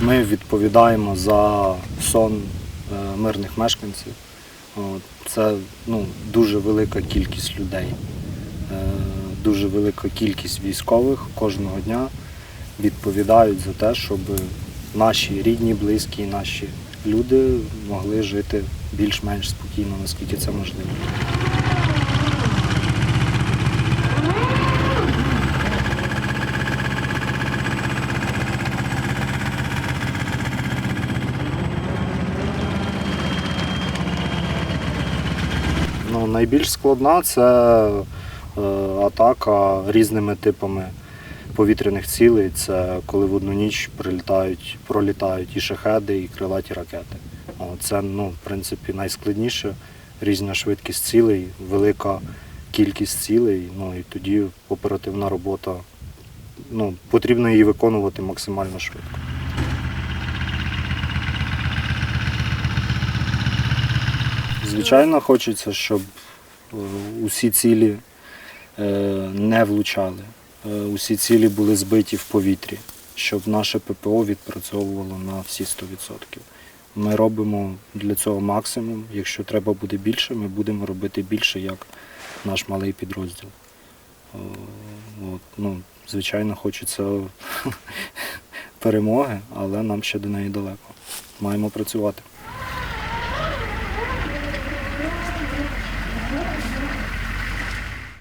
Ми відповідаємо за сон е, мирних мешканців. Це ну, дуже велика кількість людей, Е, дуже велика кількість військових кожного дня відповідають за те, щоб наші рідні, близькі, наші люди могли жити більш-менш спокійно, наскільки це можливо. Ну, найбільш складна це е, атака різними типами повітряних цілей. Це коли в одну ніч прилітають, пролітають і шахеди, і крилаті ракети. Це, ну, в принципі, найскладніше. Різна швидкість цілей, велика кількість цілей. Ну і тоді оперативна робота. Ну, потрібно її виконувати максимально швидко. Звичайно, хочеться, щоб е, усі цілі е, не влучали, е, усі цілі були збиті в повітрі, щоб наше ППО відпрацьовувало на всі 100%. Ми робимо для цього максимум. Якщо треба буде більше, ми будемо робити більше, як наш малий підрозділ. От, ну, звичайно, хочеться перемоги, але нам ще до неї далеко. Маємо працювати.